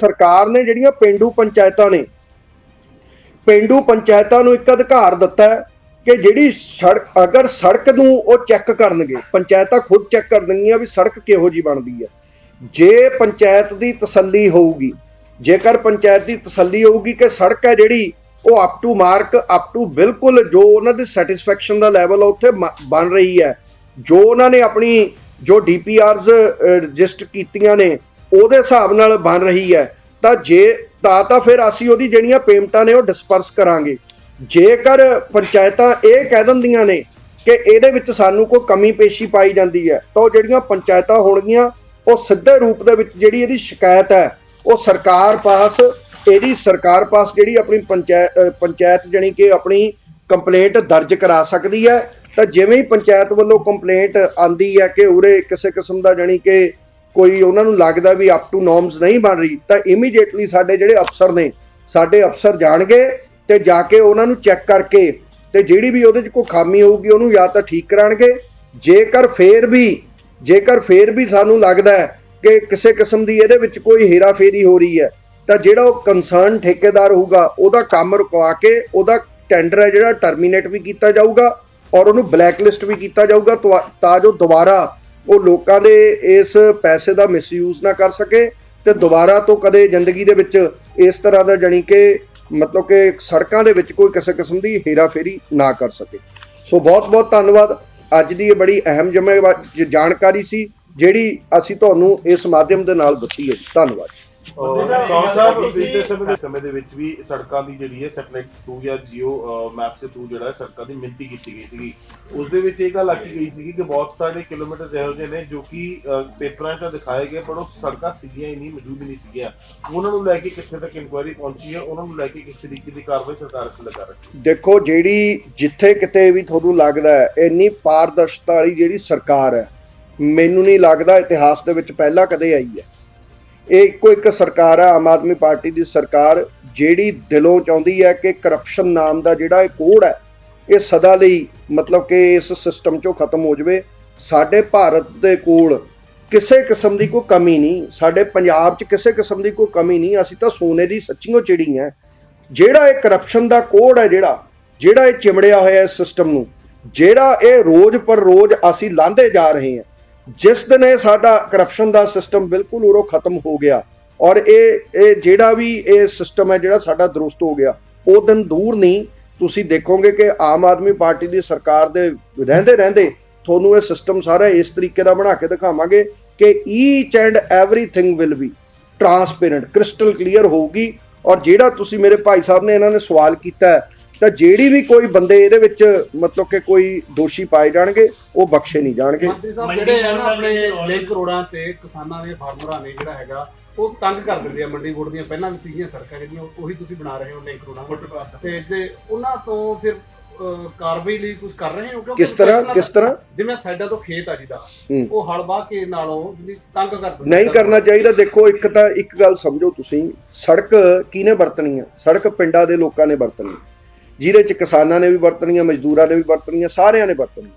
ਸਰਕਾਰ ਨੇ ਜਿਹੜੀਆਂ ਪਿੰਡੂ ਪੰਚਾਇਤਾਂ ਨੇ, ਪਿੰਡੂ ਪੰਚਾਇਤਾਂ ਨੂੰ ਇੱਕ ਅਧਿਕਾਰ ਦਿੱਤਾ ਹੈ ਕਿ ਜਿਹੜੀ ਸੜਕ, ਅਗਰ ਸੜਕ ਨੂੰ ਉਹ ਚੈੱਕ ਕਰਨਗੇ, ਪੰਚਾਇਤਾਂ ਖੁਦ ਚੈੱਕ ਕਰਨਗੀਆਂ ਵੀ ਸੜਕ ਕਿਹੋ ਜੀ ਬਣਦੀ ਹੈ। ਜੇ ਪੰਚਾਇਤ ਦੀ ਤਸੱਲੀ ਹੋਊਗੀ, ਜੇਕਰ ਪੰਚਾਇਤ ਦੀ ਤਸੱਲੀ ਹੋਊਗੀ ਕਿ ਸੜਕ ਹੈ ਜਿਹੜੀ, ਉਹ up to mark up to ਬਿਲਕੁਲ ਜੋ ਉਹਨਾਂ ਦੀ ਸੈਟੀਸਫੈਕਸ਼ਨ ਦਾ ਲੈਵਲ ਉੱਥੇ ਬਣ ਰਹੀ ਹੈ। ਜੋ ਉਹਨਾਂ ਨੇ ਆਪਣੀ, ਜੋ ਡੀਪੀਆਰਸ ਰਜਿਸਟਰ ਕੀਤੀਆਂ ਨੇ ਉਹਦੇ ਹਿਸਾਬ ਨਾਲ ਬਣ ਰਹੀ ਹੈ, ਤਾਂ ਜੇ ਤਾਂ ਤਾਂ ਫਿਰ ਅਸੀਂ ਉਹਦੀ ਜਿਹੜੀਆਂ ਪੇਮੈਂਟਾਂ ਨੇ ਉਹ ਡਿਸਪਰਸ ਕਰਾਂਗੇ। ਜੇਕਰ ਪੰਚਾਇਤਾਂ ਇਹ ਕਹਿ ਦਿੰਦੀਆਂ ਨੇ ਕਿ ਇਹਦੇ ਵਿੱਚ ਸਾਨੂੰ ਕੋਈ ਕਮੀ ਪੇਸ਼ੀ ਪਾਈ ਜਾਂਦੀ ਹੈ, ਤਾਂ ਉਹ ਜਿਹੜੀਆਂ ਪੰਚਾਇਤਾਂ ਹੋਣਗੀਆਂ, ਉਹ ਸਿੱਧੇ ਰੂਪ ਦੇ ਵਿੱਚ ਜਿਹੜੀ ਇਹਦੀ ਸ਼ਿਕਾਇਤ ਹੈ, ਉਹ ਸਰਕਾਰ ਪਾਸ, ਇਹਦੀ ਸਰਕਾਰ ਪਾਸ ਜਿਹੜੀ ਆਪਣੀ ਪੰਚਾਇਤ ਪੰਚਾਇਤ ਜਾਣੀ ਕਿ ਆਪਣੀ ਕੰਪਲੇਂਟ ਦਰਜ ਕਰਾ ਸਕਦੀ ਹੈ। ਤਾਂ ਜਿਵੇਂ ਹੀ ਪੰਚਾਇਤ ਵੱਲੋਂ ਕੰਪਲੇਂਟ ਆਂਦੀ ਹੈ ਕਿ ਉਰੇ ਕਿਸੇ ਕਿਸਮ ਦਾ ਜਾਣੀ ਕਿ ਕੋਈ ਉਹਨਾਂ ਨੂੰ ਲੱਗਦਾ ਵੀ ਅਪ ਟੂ ਨੋਰਮਸ ਨਹੀਂ ਬਣ ਰਹੀ, ਤਾਂ ਇਮੀਡੀਏਟਲੀ ਸਾਡੇ ਜਿਹੜੇ ਅਫਸਰ ਨੇ, ਸਾਡੇ ਅਫਸਰ ਜਾਣਗੇ ਤੇ ਜਾ ਕੇ ਉਹਨਾਂ ਨੂੰ ਚੈੱਕ ਕਰਕੇ ਤੇ ਜਿਹੜੀ ਵੀ ਉਹਦੇ 'ਚ ਕੋਈ ਖਾਮੀ ਹੋਊਗੀ, ਉਹਨੂੰ ਜਾਂ ਤਾਂ ਠੀਕ ਕਰਾਣਗੇ। ਜੇਕਰ ਫੇਰ ਵੀ, ਜੇਕਰ ਫੇਰ ਵੀ ਸਾਨੂੰ ਲੱਗਦਾ ਹੈ ਕਿ ਕਿਸੇ ਕਿਸਮ ਦੀ ਇਹਦੇ ਵਿੱਚ ਕੋਈ ਹੇਰਾਫੇਰੀ ਹੋ ਰਹੀ ਹੈ, ਤਾਂ ਜਿਹੜਾ ਉਹ ਕੰਸਰਨ ਠੇਕੇਦਾਰ ਹੋਊਗਾ, ਉਹਦਾ ਕੰਮ ਰੁਕਵਾ ਕੇ ਉਹਦਾ ਟੈਂਡਰ ਹੈ ਜਿਹੜਾ ਟਰਮੀਨੇਟ ਵੀ ਕੀਤਾ ਜਾਊਗਾ ਔਰ ਉਹਨੂੰ ਬਲੈਕਲਿਸਟ ਵੀ ਕੀਤਾ ਜਾਊਗਾ ਤਾਂ ਜੋ ਦੁਬਾਰਾ ਉਹ ਲੋਕਾਂ ਦੇ ਇਸ ਪੈਸੇ ਦਾ ਮਿਸਯੂਜ਼ ਨਾ ਕਰ ਸਕੇ ਤੇ ਦੁਬਾਰਾ ਤੋਂ ਕਦੇ ਜ਼ਿੰਦਗੀ ਦੇ ਵਿੱਚ ਇਸ ਤਰ੍ਹਾਂ ਦਾ ਜਾਣੀ ਕਿ ਮਤਲਬ ਕਿ ਸੜਕਾਂ ਦੇ ਵਿੱਚ ਕੋਈ ਕਿਸੇ ਕਿਸਮ ਦੀ ਹੇਰਾਫੇਰੀ ਨਾ ਕਰ ਸਕੇ। ਸੋ ਬਹੁਤ ਬਹੁਤ ਧੰਨਵਾਦ। ਅੱਜ ਦੀ ਇਹ ਬੜੀ ਅਹਿਮ ਜ਼ਿੰਮੇਵਾਰੀ ਜਾਣਕਾਰੀ ਸੀ, ਜਿਹੜੀ ਅਸੀਂ ਤੁਹਾਨੂੰ ਇਸ ਮਾਧਿਅਮ ਦੇ ਨਾਲ ਦਿੱਤੀ ਹੈ ਜੀ। ਧੰਨਵਾਦ ਕੌਣ ਸਾਹਿਬ ਬੀਤੇ ਸਮੇਂ ਦੇ ਸਮੇਂ ਦੇ ਵਿੱਚ ਵੀ ਸੜਕਾਂ ਦੀ ਜਿਹੜੀ ਹੈ ਸੈਟਲਾਈਟ ਥਰੂ ਜਾਂ ਜੀਓ ਮੈਪ ਦੇ ਥਰੂ ਜਿਹੜਾ ਹੈ ਸੜਕਾਂ ਦੀ ਮਿਣਤੀ ਕੀਤੀ ਗਈ ਸੀਗੀ। ਉਸ ਦੇ ਵਿੱਚ ਇਹ ਗੱਲ ਆਖੀ ਗਈ ਸੀਗੀ ਕਿ ਬਹੁਤ ਸਾਰੇ ਕਿਲੋਮੀਟਰ ਇਹੋ ਜਿਹੇ ਨੇ ਜੋ ਕਿ ਅਹ, ਪੇਪਰਾਂ 'ਚ ਤਾਂ ਦਿਖਾਏ ਗਏ ਪਰ ਉਹ ਸੜਕਾਂ ਸੀਗੀਆਂ ਹੀ ਨਹੀਂ ਮੌਜੂਦ ਹੀ ਨਹੀਂ ਸੀਗੀਆਂ। ਉਹਨਾਂ ਨੂੰ ਲੈ ਕੇ ਕਿੱਥੇ ਤੱਕ ਇਨਕੁਆਇਰੀ ਪਹੁੰਚੀ ਹੈ ਉਹਨਾਂ ਨੂੰ ਲੈ ਕੇ ਕਿਸ ਤਰੀਕੇ ਦੀ ਕਾਰਵਾਈ ਸਰਕਾਰ ਇਸ ਵੇਲੇ ਕਰ ਰਹੀ ਹੈ? ਦੇਖੋ ਜਿਹੜੀ ਜਿੱਥੇ ਕਿਤੇ ਵੀ ਤੁਹਾਨੂੰ ਲੱਗਦਾ ਹੈ ਇੰਨੀ ਪਾਰਦਰਸ਼ਤਾ ਵਾਲੀ ਜਿਹੜੀ ਸਰਕਾਰ ਹੈ ਮੈਨੂੰ ਨਹੀਂ ਲੱਗਦਾ ਇਤਿਹਾਸ ਦੇ ਵਿੱਚ ਪਹਿਲਾਂ ਕਦੇ ਆਈ ਹੈ। ਇਹ ਇੱਕੋ ਇੱਕ ਸਰਕਾਰ ਹੈ ਆਮ ਆਦਮੀ ਪਾਰਟੀ ਦੀ ਸਰਕਾਰ, ਜਿਹੜੀ ਦਿਲੋਂ ਚਾਹੁੰਦੀ ਹੈ ਕਿ ਕਰਪਸ਼ਨ ਨਾਮ ਦਾ ਜਿਹੜਾ ਇਹ ਕੋਡ ਹੈ, ਇਹ ਸਦਾ ਲਈ ਮਤਲਬ ਕਿ ਇਸ ਸਿਸਟਮ ਚੋਂ ਖਤਮ ਹੋ ਜਾਵੇ। ਸਾਡੇ ਭਾਰਤ ਦੇ ਕੋਲ ਕਿਸੇ ਕਿਸਮ ਦੀ ਕੋਈ ਕਮੀ ਨਹੀਂ, ਸਾਡੇ ਪੰਜਾਬ 'ਚ ਕਿਸੇ ਕਿਸਮ ਦੀ ਕੋਈ ਕਮੀ ਨਹੀਂ, ਅਸੀਂ ਤਾਂ ਸੋਨੇ ਦੀ ਸੱਚੀਓ ਚਿੜੀ ਹੈ ਜਿਹੜਾ ਇਹ ਕਰਪਸ਼ਨ ਦਾ ਕੋਡ ਹੈ ਜਿਹੜਾ ਜਿਹੜਾ ਇਹ ਚਿਮੜਿਆ ਹੋਇਆ ਇਸ ਸਿਸਟਮ ਨੂੰ, ਜਿਹੜਾ ਇਹ ਰੋਜ਼ ਪਰ ਰੋਜ਼ ਅਸੀਂ ਲਾਂਦੇ ਜਾ ਰਹੇ ਹਾਂ ਜਿਸ ਦਿਨ ਇਹ ਸਾਡਾ ਕਰਪਸ਼ਨ ਦਾ ਸਿਸਟਮ ਬਿਲਕੁਲ ਉਰੋਂ ਖਤਮ ਹੋ ਗਿਆ ਔਰ ਇਹ ਇਹ ਜਿਹੜਾ ਵੀ ਇਹ ਸਿਸਟਮ ਹੈ ਜਿਹੜਾ ਸਾਡਾ ਦਰੁਸਤ ਹੋ ਗਿਆ ਉਹ ਦਿਨ ਦੂਰ ਨਹੀਂ। ਤੁਸੀਂ ਦੇਖੋਗੇ ਕਿ ਆਮ ਆਦਮੀ ਪਾਰਟੀ ਦੀ ਸਰਕਾਰ ਦੇ ਰਹਿੰਦੇ ਰਹਿੰਦੇ ਤੁਹਾਨੂੰ ਇਹ ਸਿਸਟਮ ਸਾਰਾ ਇਸ ਤਰੀਕੇ ਦਾ ਬਣਾ ਕੇ ਦਿਖਾਵਾਂਗੇ ਕਿ each and everything will be transparent crystal clear ਹੋਊਗੀ। ਔਰ ਜਿਹੜਾ ਤੁਸੀਂ ਮੇਰੇ ਭਾਈ ਸਾਹਿਬ ਨੇ ਇਹਨਾਂ ਨੇ ਸਵਾਲ ਕੀਤਾ ਹੈ, ਤਾਂ ਜਿਹੜੀ ਵੀ ਕੋਈ ਬੰਦੇ ਇਹਦੇ ਵਿੱਚ ਮਤਲਬ ਕਿ ਕੋਈ ਦੋਸ਼ੀ ਪਾਏ ਜਾਣਗੇ ਉਹ ਬਖਸ਼ੇ ਨਹੀਂ ਜਾਣਗੇ। ਮੰਤਰੀ ਸਾਹਿਬ ਜਿਹੜੇ ਆ ਨਾ ਆਪਣੇ ਲਿੰਕ ਰੋਡਾਂ ਤੇ ਕਿਸਾਨਾਂ ਦੇ ਫਾਰਮਰਾਂ ਨੇ ਜਿਹੜਾ ਹੈਗਾ ਉਹ ਤੰਗ ਕਰ ਦਿੰਦੇ ਆ ਮੰਡੀ ਬੋਰਡ ਦੀਆਂ ਪਹਿਲਾਂ ਵੀ ਸੀਗੀਆਂ ਸੜਕਾਂ ਜਿਹੜੀਆਂ ਉਹ- ਉਹੀ ਤੁਸੀਂ ਬਣਾ ਰਹੇ ਹੋ ਲਿੰਕ ਰੋਡਾਂ ਤੇ। ਤੇ ਉਹਨਾਂ ਤੋਂ ਫਿਰ ਕਾਰਵਾਈ ਲਈ ਕੁਝ ਕਰ ਰਹੇ ਹੋ? ਕਿਸ ਤਰ੍ਹਾਂ ਕਿਸ ਤਰ੍ਹਾਂ? ਜਿਵੇਂ ਸਾਈਡਾਂ ਤੋਂ ਖੇਤ ਆ ਜਿਹਦਾ। ਉਹ ਹਲ ਵਾਹ ਕੇ ਨਾਲੋਂ ਜਿਹੜੀ ਤੰਗ ਕਰ ਦਿੰਦੇ ਨਹੀਂ ਕਰਨਾ ਚਾਹੀਦਾ। ਦੇਖੋ ਇੱਕ ਤਾਂ ਇੱਕ ਗੱਲ ਸਮਝੋ ਤੁਸੀਂ ਸੜਕ ਕਿਹਨੇ ਵਰਤਣੀ ਹੈ ਸੜਕ ਪਿੰਡਾਂ ਦੇ ਲੋਕਾਂ ਨੇ ਵਰਤਣੀ। ਜਿਹਦੇ ਚ ਕਿਸਾਨਾਂ ਨੇ ਵੀ ਵਰਤਣੀਆਂ, ਮਜ਼ਦੂਰਾਂ ਨੇ ਵੀ ਵਰਤਣੀਆਂ, ਸਾਰਿਆਂ ਨੇ ਵਰਤਣੀ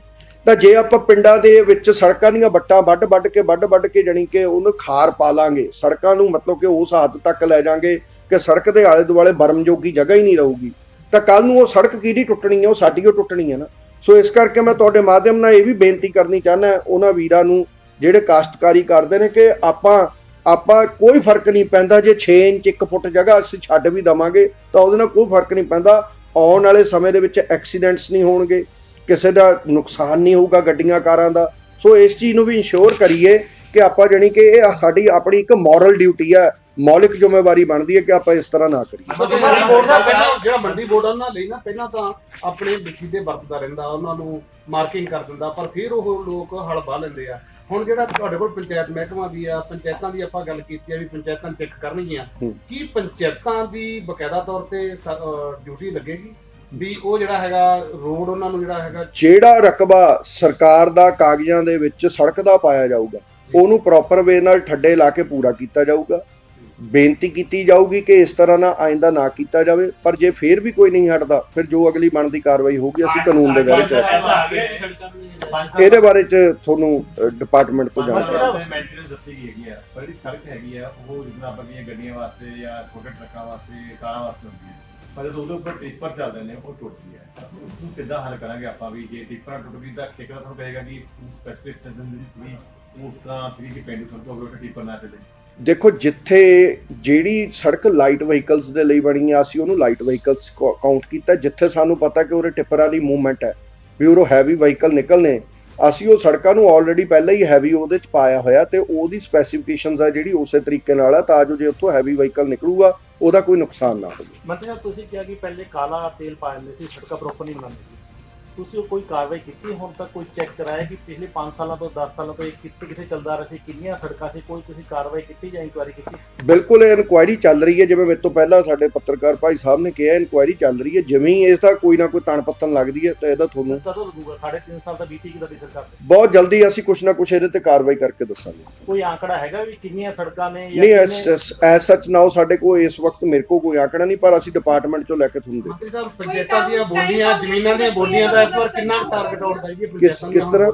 ਤਾਂ ਜੇ ਆਪਾਂ ਪਿੰਡਾਂ ਦੇ ਵਿੱਚ ਸੜਕਾਂ ਦੀਆਂ ਵੱਟਾਂ ਵੱਢ ਵੱਢ ਕੇ, ਵੱਢ ਵੱਢ ਕੇ ਜਾਣੀ ਕਿ ਉਹਨੂੰ ਖਾਰ ਪਾ ਲਾਂਗੇ, ਸੜਕਾਂ ਨੂੰ ਮਤਲਬ ਕਿ ਉਸ ਹੱਦ ਤੱਕ ਲੈ ਜਾਾਂਗੇ ਕਿ ਸੜਕ ਦੇ ਆਲੇ ਦੁਆਲੇ ਬਰਮ ਜੋਗੀ ਜਗ੍ਹਾ ਹੀ ਨਹੀਂ ਰਹੂਗੀ। ਤਾਂ ਕੱਲ ਨੂੰ ਉਹ ਸੜਕ ਕਿਹਦੀ ਟੁੱਟਣੀ ਹੈ ਉਹ ਸਾਡੀ ਉਹ ਟੁੱਟਣੀ ਹੈ ਨਾ। ਸੋ ਇਸ ਕਰਕੇ ਮੈਂ ਤੁਹਾਡੇ ਮਾਧਿਅਮ ਨਾਲ ਇਹ ਵੀ ਬੇਨਤੀ ਕਰਨੀ ਚਾਹੁੰਦਾ, ਉਹਨਾਂ ਵੀਰਾਂ ਨੂੰ ਜਿਹੜੇ ਕਾਸ਼ਤਕਾਰੀ ਕਰਦੇ ਨੇ ਕਿ ਆਪਾਂ ਆਪਾਂ ਕੋਈ ਫ਼ਰਕ ਨਹੀਂ ਪੈਂਦਾ, ਜੇ 6 ਇੰਚ 1 ਫੁੱਟ ਜਗ੍ਹਾ ਅਸੀਂ ਛੱਡ ਵੀ ਦਵਾਂਗੇ, ਤਾਂ ਉਹਦੇ ਨਾਲ ਕੋਈ ਫ਼ਰਕ ਨਹੀਂ ਪੈਂਦਾ। ਆਉਣ ਵਾਲੇ ਸਮੇਂ ਦੇ ਵਿੱਚ ਐਕਸੀਡੈਂਟਸ ਨਹੀਂ ਹੋਣਗੇ, ਕਿਸੇ ਦਾ ਨੁਕਸਾਨ ਨਹੀਂ ਹੋਊਗਾ ਗੱਡੀਆਂ ਕਾਰਾਂ ਦਾ। ਸੋ ਇਸ ਚੀਜ਼ ਨੂੰ ਵੀ ਇੰਸ਼ੋਰ ਕਰੀਏ ਕਿ ਆਪਾਂ ਜਾਣੀ ਕਿ ਇਹ ਸਾਡੀ ਆਪਣੀ ਇੱਕ ਮੋਰਲ ਡਿਊਟੀ ਆ, ਮੌਲਿਕ ਜ਼ਿੰਮੇਵਾਰੀ ਬਣਦੀ ਹੈ ਕਿ ਆਪਾਂ ਇਸ ਤਰ੍ਹਾਂ ਨਾ ਕਰੀਏ। ਮੰਡੀ ਬੋਰਡ ਦਾ ਪਹਿਲਾਂ ਜਿਹੜਾ ਮੰਡੀ ਬੋਰਡ ਉਹਨਾਂ ਲਈ ਨਾ ਪਹਿਲਾਂ ਤਾਂ ਆਪਣੇ ਬਿਸੀ ਦੇ ਵਰਤਦਾ ਰਹਿੰਦਾ, ਉਹਨਾਂ ਨੂੰ ਮਾਰਕਿੰਗ ਕਰ ਦਿੰਦਾ, ਪਰ ਫਿਰ ਉਹ ਲੋਕ ਹਲ ਵਾਹ ਲੈਂਦੇ ਆ। ਹੁਣ ਜਿਹੜਾ ਤੁਹਾਡੇ ਕੋਲ ਪੰਚਾਇਤ ਮਹਿਕਮਾ ਦੀ ਆ ਪੰਚਾਇਤਾਂ ਦੀ ਆਪਾਂ ਗੱਲ ਕੀਤੀ ਆ ਵੀ ਪੰਚਾਇਤਾਂ ਚੈੱਕ ਕਰਨਗੀਆਂ। ਕੀ ਪੰਚਾਇਤਾਂ ਦੀ ਬਕਾਇਦਾ ਤੌਰ ਤੇ ਡਿਊਟੀ ਲੱਗੇਗੀ? ਵੀ ਉਹ ਜਿਹੜਾ ਹੈਗਾ ਰੋਡ ਉਹਨਾਂ ਨੂੰ ਜਿਹੜਾ ਹੈਗਾ ਜਿਹੜਾ ਰਕਬਾ ਸਰਕਾਰ ਦਾ ਕਾਗਜ਼ਾਂ ਦੇ ਵਿੱਚ ਸੜਕ ਦਾ ਪਾਇਆ ਜਾਊਗਾ ਉਹਨੂੰ ਪ੍ਰੋਪਰ ਵੇ ਨਾਲ ਠੱਡੇ ਲਾ ਕੇ ਪੂਰਾ ਕੀਤਾ ਜਾਊਗਾ। ਬੇਨਤੀ ਕੀਤੀ ਜਾਊਗੀ ਕਿ ਇਸ ਤਰ੍ਹਾਂ ਨਾਲ ਆਇੰਦਾ ਨਾ ਕੀਤਾ ਜਾਵੇ ਪਰ ਜੇ ਫੇਰ ਵੀ ਕੋਈ ਨਹੀਂ ਹਟਦਾ ਫਿਰ ਜੋ ਅਗਲੀ ਬਣਦੀ ਕਾਰਵਾਈ ਹੋਊਗੀ ਅਸੀਂ ਕਾਨੂੰਨ ਦੇ ਦਾਇਰੇ 'ਚ ਰੱਖਾਂਗੇ। ਇਹਦੇ ਬਾਰੇ 'ਚ ਤੁਹਾਨੂੰ ਡਿਪਾਰਟਮੈਂਟ ਤੋਂ ਜਾਣਕਾਰੀ। ਮੇਨਟੇਨੈਂਸ ਦੱਸੀ ਗਈ ਹੈਗੀ ਆ ਪਰ ਜਿਹੜੀ ਸੜਕ ਹੈਗੀ ਆ ਉਹ ਜਿੱਦਾਂ ਆਪਾਂ ਦੀਆਂ ਗੱਡੀਆਂ ਵਾਸਤੇ ਜਾਂ ਛੋਟੇ ਟਰੱਕਾਂ ਵਾਸਤੇ ਕਾਰਾਂ ਵਾਸਤੇ ਹੁੰਦੀ ਹੈ ਪਰ ਜਦੋਂ ਉਹਦੇ ਉੱਪਰ ਟਿੱਪਰ ਚੱਲਦੇ ਨੇ ਉਹ ਟੁੱਟਦੀ ਹੈ ਤਾਂ ਉਸ ਨੂੰ ਕਿੱਦਾਂ ਹੱਲ ਕਰਾਂਗੇ ਆਪਾਂ ਵੀ ਜੇ ਟਿੱਪਰ ਟੁੱਟ ਗਈ ਤਾਂ ਠੇਕੇਦਾਰ ਤੁਹਾਨੂੰ ਕਹੇਗਾ ਕਿ ਸਪੈਸਿਫਿਕ ਸੈਸ਼ਨ ਦੀ ਸੀ ਉਸ ਤਰ੍ਹਾਂ ਸੀ ਕਿ ਪਿੰਡ ਹੋਵੇ ਉੱਥੇ ਟਿੱਪਰ ਨਾ ਚੱਲੇ। ਦੇਖੋ, ਜਿੱਥੇ ਜਿਹੜੀ ਸੜਕ ਲਾਈਟ ਵਹੀਕਲਸ ਦੇ ਲਈ ਬਣੀ ਆ, ਅਸੀਂ ਉਹਨੂੰ ਲਾਈਟ ਵਹੀਕਲਸ ਕਾਊਂਟ ਕੀਤਾ। ਜਿੱਥੇ ਸਾਨੂੰ ਪਤਾ ਕਿ ਉਹਦੇ ਟਿੱਪਰਾਂ ਦੀ ਮੂਵਮੈਂਟ ਹੈ, ਵੀ ਉਹ ਹੈਵੀ ਵਹੀਕਲ ਨਿਕਲਨੇ ਅਸੀਂ ਉਹ ਸੜਕਾਂ ਨੂੰ ਆਲਰੇਡੀ ਪਹਿਲਾਂ ਹੀ ਹੈਵੀ ਉਹਦੇ ਚ ਪਾਇਆ ਹੋਇਆ ਤੇ ਉਹਦੀ ਸਪੈਸੀਫਿਕੇਸ਼ਨਸ ਆ ਜਿਹੜੀ ਉਸੇ ਤਰੀਕੇ ਨਾਲ ਆ, ਤਾਂ ਜੋ ਜੇ ਉੱਥੋਂ ਹੈਵੀ ਵਹੀਕਲ ਨਿਕਲੂਗਾ, ਉਹਦਾ ਕੋਈ ਨੁਕਸਾਨ ਨਾ ਹੋਵੇ। ਮਤਲਬ ਤੁਸੀਂ ਕਿਹਾ ਕਿ ਪਹਿਲੇ ਕਾਲਾ ਤੇਲ ਪਾ ਦਿੰਦੇ ਸੀ, ਸੜਕਾਂ ਪ੍ਰੋਪਰ ਨਹੀਂ ਬਣਾਉਂਦੇ ਸੀ ਤੁਸੀਂ ਉਹ ਕੋਈ ਕਾਰਵਾਈ ਕੀਤੀ? ਹੁਣ ਤੱਕ ਕੋਈ ਚੈੱਕ ਕਰਾਇਆ ਕਿ ਪਿਛਲੇ 5 ਸਾਲਾਂ ਤੋਂ 10 ਸਾਲਾਂ ਤੋਂ ਇਹ ਕਿੱਥੇ ਕਿੱਥੇ ਚੱਲਦਾ ਰਿਹਾ ਸੀ? ਕਿੰਨੀਆਂ ਸੜਕਾਂ ਸੀ? ਕੋਈ ਤੁਸੀਂ ਕਾਰਵਾਈ ਕੀਤੀ ਜਾਂ ਇਨਕੁਆਇਰੀ ਕੀਤੀ? ਬਿਲਕੁਲ ਇਹ ਇਨਕੁਆਇਰੀ ਚੱਲ ਰਹੀ ਹੈ। ਜਿਵੇਂ ਮੇਰੇ ਤੋਂ ਪਹਿਲਾਂ ਸਾਡੇ ਪੱਤਰਕਾਰ ਭਾਈ ਸਾਹਿਬ ਨੇ ਕਿਹਾ ਇਨਕੁਆਇਰੀ ਚੱਲ ਰਹੀ ਹੈ। ਜਿਵੇਂ ਹੀ ਇਸ ਦਾ ਕੋਈ ਨਾ ਕੋਈ ਤਣ ਪੱਤਨ ਲੱਗਦੀ ਹੈ ਤਾਂ ਇਹਦਾ ਤੁਹਾਨੂੰ ਕਦੋਂ ਲੱਗੂਗਾ? ਸਾਢੇ ਤਿੰਨ ਸਾਲ ਦਾ ਬੀਤੀ ਕਿਦਾਂ ਦੀ ਸਰਕਾਰ ਤੇ? ਬਹੁਤ ਜਲਦੀ ਅਸੀਂ ਕੁਝ ਨਾ ਕੁਝ ਇਹਦੇ ਤੇ ਕਾਰਵਾਈ ਕਰਕੇ ਦੱਸਾਂਗੇ। ਕੋਈ ਆંકੜਾ ਹੈਗਾ ਵੀ ਕਿੰਨੀਆਂ ਸੜਕਾਂ ਨੇ ਨਹੀਂ ਐਸ ਸੱਚ ਨਾਓ ਸਾਡੇ ਕੋਲ ਇਸ ਵਕਤ ਮੇਰੇ ਕੋਲ ਕੋਈ ਆંકੜਾ ਨਹੀਂ ਪਰ ਅਸੀਂ ਡਿਪਾਰਟਮੈਂਟ ਚੋਂ ਲੈ ਕੇ ਤੁਹਾਨੂੰ ਦੇ ਮੰਤਰੀ ਸਾਹਿਬ ਪੰਚਾਇਤਾਂ ਦੀਆਂ ਬੋਲੀਆਂ ਜ਼ਮੀਨਾਂ ਦੀਆਂ ਬੋਲੀਆਂ ਦਾ ਇਸ ਵਾਰ ਕਿੰਨਾ ਟਾਰਗੇਟ ਆਉਟ ਹੈ ਜੀ ਕਿਸ ਦੀਆਂ ਤਰ੍ਹਾਂ?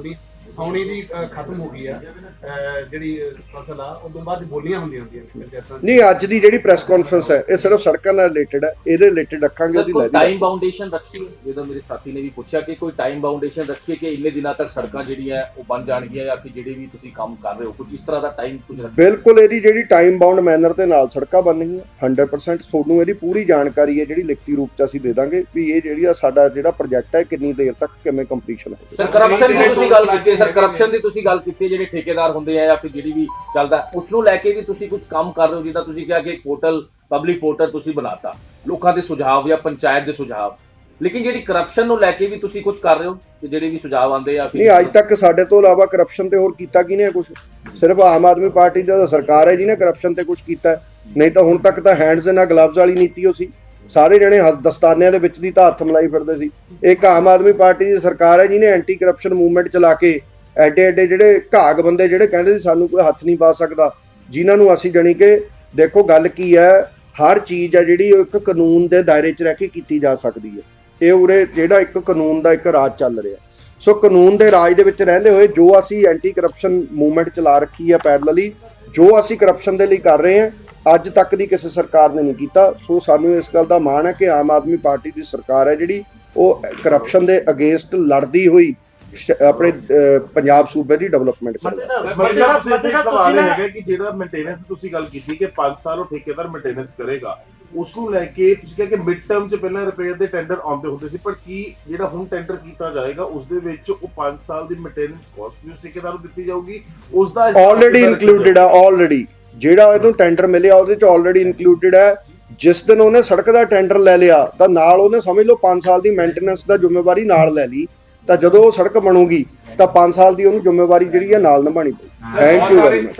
ਸੌਣੀ ਦੀ ਅ, ਖਤਮ ਹੋ ਗਈ ਆ। ਅ, ਜਿਹੜੀ ਅ, ਫਸਲ ਆ ਉਦੋਂ ਬਾਅਦ ਬੋਲੀਆਂ ਹੁੰਦੀਆਂ ਹੁੰਦੀਆਂ ਨੇ ਪੰਚਾਇਤਾਂ ਦੀਆਂ। ਨਹੀਂ ਅੱਜ ਦੀ ਜਿਹੜੀ ਪ੍ਰੈਸ ਕਾਨਫਰੰਸ ਹੈ ਇਹ ਸਿਰਫ ਸੜਕਾਂ ਨਾਲ ਰਿਲੇਟਡ ਹੈ ਇਹਦੇ ਰਿਲੇਟਡ ਰੱਖਾਂਗੇ ਉਹਦੀ ਲੈ ਕੋਈ ਟਾਈਮ ਬਾਉਂਡੇਸ਼ਨ ਰੱਖੀ? ਜਦੋਂ ਮੇਰੇ ਸਾਥੀ ਨੇ ਵੀ ਪੁੱਛਿਆ ਕਿ ਕੋਈ ਟਾਈਮ ਬਾਉਂਡੇਸ਼ਨ ਰੱਖੀ ਕਿ ਇੰਨੇ ਦਿਨਾਂ ਤੱਕ ਸੜਕਾਂ ਜਿਹੜੀਆਂ ਉਹ ਬਣ ਜਾਣਗੀਆਂ ਜਾਂ ਕਿ ਜਿਹੜੇ ਵੀ ਤੁਸੀਂ ਕੰਮ ਕਰ ਰਹੇ ਹੋ ਕੁਝ ਇਸ ਤਰ੍ਹਾਂ ਦਾ ਟਾਈਮ ਕੁਝ ਰੱਖਿਆ? ਬਿਲਕੁਲ ਇਹਦੀ ਜਿਹੜੀ ਟਾਈਮ ਬਾਉਂਡ ਮੈਨਰ ਦੇ ਨਾਲ ਸੜਕਾਂ ਬਣਨਗੀਆਂ 100% ਤੁਹਾਨੂੰ ਇਹਦੀ ਪੂਰੀ ਜਾਣਕਾਰੀ ਹੈ ਜਿਹੜੀ ਲਿਖਤੀ ਰੂਪ ਚ ਅਸੀਂ ਦੇ ਦਾਂਗੇ ਵੀ ਇਹ ਜਿਹੜੀ ਆ ਸਾਡਾ ਜਿਹੜਾ ਪ੍ਰੋਜੈਕਟ ਹੈ ਕਿੰਨੀ ਦੇਰ ਤੱਕ ਕਿਵੇਂ ਕੰਪਲੀਸ਼ਨ ਹੋਵੇ ਸਰ ਕਰਪਸ਼ਨ ਦੀ ਤੁਸੀਂ ਗੱਲ ਕੀਤੀ ਹੈ ਸਰ ਕਰਪਸ਼ਨ ਦੀ ਤੁਸੀਂ ਗੱਲ ਕੀਤੀ ਹੈ ਜਿਹੜੇ ਠੇਕੇਦਾਰ ਹੁੰਦੇ ਆ ਜਾਂ ਫਿਰ ਜਿਹੜੀ ਵੀ ਚੱਲਦਾ ਉਸ ਨੂੰ ਲੈ ਕੇ ਵੀ ਤੁਸੀਂ ਕੁਝ ਕੰਮ ਕਰ ਰਹੇ ਹੋ ਜਿੱਦਾਂ ਤੁਸੀਂ ਕਿਹਾ ਕਿ ਇੱਕ ਪੋਰਟਲ ਪਬਲਿਕ ਪੋਰਟਲ ਤੁਸੀਂ ਬਣਾਤਾ। ਲੋਕਾਂ ਦੇ ਸੁਝਾਅ ਜਾਂ ਪੰਚਾਇਤ ਦੇ ਸੁਝਾਅ। ਲੇਕਿਨ ਜਿਹੜੀ ਕਰਪਸ਼ਨ ਨੂੰ ਲੈ ਕੇ ਵੀ ਤੁਸੀਂ ਕੁਝ ਕਰ ਰਹੇ ਹੋ ਕਿ ਜਿਹੜੇ ਵੀ ਸੁਝਾਅ ਆਉਂਦੇ ਆ ਨਹੀਂ ਅੱਜ ਤੱਕ ਸਾਡੇ ਤੋਂ ਇਲਾਵਾ ਕਰਪਸ਼ਨ ਤੇ ਹੋਰ ਕੀਤਾ ਕੀ ਨੇ ਕੁਝ ਸਿਰਫ ਆਮ ਆਦਮੀ ਪਾਰਟੀ ਦਾ ਸਰਕਾਰ ਹੈ ਜਿਹਨੇ ਕਰਪਸ਼ਨ ਤੇ ਕੁਝ ਕੀਤਾ ਹੈ। ਨਹੀਂ ਤਾਂ ਹੁਣ ਤੱਕ ਤਾਂ ਹੈਂਡਸ ਇਨ ਗਲਵਜ਼ ਵਾਲੀ ਨੀਤੀ ਉਹ ਸੀ। ਸਾਰੇ ਜਣੇ ਹੱਥ- ਦਸਤਾਨਿਆਂ ਦੇ ਵਿੱਚ ਦੀ ਤਾਂ ਹੱਥ ਮਲਾਈ ਫਿਰਦੇ ਸੀ। ਇੱਕ ਆਮ ਆਦਮੀ ਪਾਰਟੀ ਦੀ ਸਰਕਾਰ ਹੈ ਜਿਹਨੇ ਐਂਟੀ ਕਰਪਸ਼ਨ ਮੂਵਮੈਂਟ ਚਲਾ ਕੇ ਐਡੇ ਐਡੇ ਜਿਹੜੇ ਘਾਗ ਬੰਦੇ ਜਿਹੜੇ ਕਹਿੰਦੇ ਸੀ ਸਾਨੂੰ ਕੋਈ ਹੱਥ ਨਹੀਂ ਪਾ ਸਕਦਾ, ਜਿਨ੍ਹਾਂ ਨੂੰ ਅਸੀਂ ਜਾਣੀ ਕਿ ਦੇਖੋ ਗੱਲ ਕੀ ਹੈ, ਹਰ ਚੀਜ਼ ਹੈ ਜਿਹੜੀ ਉਹ ਇੱਕ ਕਾਨੂੰਨ ਦੇ ਦਾਇਰੇ 'ਚ ਰਹਿ ਕੇ ਕੀਤੀ ਜਾ ਸਕਦੀ ਹੈ। ਇਹ ਉਰੇ ਜਿਹੜਾ ਇੱਕ ਕਾਨੂੰਨ ਦਾ ਇੱਕ ਰਾਜ ਚੱਲ ਰਿਹਾ। ਸੋ ਕਾਨੂੰਨ ਦੇ ਰਾਜ ਦੇ ਵਿੱਚ ਰਹਿੰਦੇ ਹੋਏ ਜੋ ਅਸੀਂ ਐਂਟੀ ਕਰਪਸ਼ਨ ਮੂਵਮੈਂਟ ਚਲਾ ਰੱਖੀ ਹੈ ਪੈਰਲਲੀ ਜੋ ਅਸੀਂ ਕਰਪਸ਼ਨ ਦੇ ਲਈ ਕਰ ਰਹੇ ਹਾਂ, ਅੱਜ ਤੱਕ ਦੀ ਕਿਸੇ ਸਰਕਾਰ ਨੇ ਨਹੀਂ ਕੀਤਾ। ਸੋ ਸਾਨੂੰ ਇਸ ਗੱਲ ਦਾ ਮਾਣ ਹੈ ਕਿ ਆਮ ਆਦਮੀ ਪਾਰਟੀ ਦੀ ਸਰਕਾਰ ਹੈ ਜਿਹੜੀ, ਉਹ ਕਰਪਸ਼ਨ ਦੇ ਅਗੇਂਸਟ ਲੜਦੀ ਹੋਈ ਸ਼- ਆਪਣੇ ਅਹ, ਪੰਜਾਬ ਸੂਬੇ ਦੀ ਡਿਵੈਲਪਮੈਂਟ ਸਾਹਿਬ ਮਤਲਬ ਸਾਹਿਬ ਤੁਸੀਂ ਮੰਤਰੀ ਇੱਕ ਸਵਾਲ ਇਹ ਹੈਗਾ ਕਿ ਜਿਹੜਾ ਮੇਨਟੇਨੈਂਸ ਤੁਸੀਂ ਗੱਲ ਕੀਤੀ ਕਿ 5 ਸਾਲ ਉਹ ਠੇਕੇਦਾਰ ਮੇਨਟੇਨੈਂਸ ਕਰੇਗਾ ਉਸ ਨੂੰ ਲੈ ਕੇ ਤੁਸੀਂ ਕਿਹਾ ਕਿ ਮਿਡ ਟਰਮ ਚ ਪਹਿਲਾਂ ਰਿਪੇਅਰ ਦੇ ਟੈਂਡਰ ਆਉਂਦੇ ਹੁੰਦੇ ਸੀ ਪਰ ਕੀ ਜਿਹੜਾ ਹੁਣ ਟੈਂਡਰ ਕੀਤਾ ਜਾਏਗਾ ਉਸ ਦੇ ਵਿੱਚ ਉਹ 5 ਸਾਲ ਦੀ ਮੇਨਟੇਨੈਂਸ ਕਾਸਟ ਵੀ ਉਸ ਠੇਕੇਦਾਰ ਨੂੰ ਦਿੱਤੀ ਜਾਊਗੀ? ਉਸ ਦਾ ਆਲਰੇਡੀ ਇਨਕਲੂਡਡ ਆ ਆਲਰੇਡੀ ਜਿਹੜਾ ਇਹਨੂੰ ਟੈਂਡਰ ਮਿਲਿਆ ਉਹਦੇ ਚ ਆਲਰੇਡੀ ਇਨਕਲੂਡਡ ਹੈ ਜਿਸ ਦਿਨ ਉਹਨੇ ਸੜਕ ਦਾ ਟੈਂਡਰ ਲੈ ਲਿਆ ਤਾਂ ਨਾਲ ਉਹਨੇ ਸਮਝ ਲਓ 5 ਸਾਲ ਦੀ ਮੇਨਟੇਨੈਂਸ ਦਾ ਜ਼ਿੰਮੇਵਾਰੀ ਨਾਲ ਲੈ ਲਈ। ਤਾਂ ਜਦੋਂ ਉਹ ਸੜਕ ਬਣੂਗੀ ਤਾਂ 5 ਸਾਲ ਦੀ ਉਹਨੂੰ ਜ਼ਿੰਮੇਵਾਰੀ ਜਿਹੜੀ ਹੈ ਨਾਲ ਨਿਭਾਣੀ ਪਊ। Thank you very much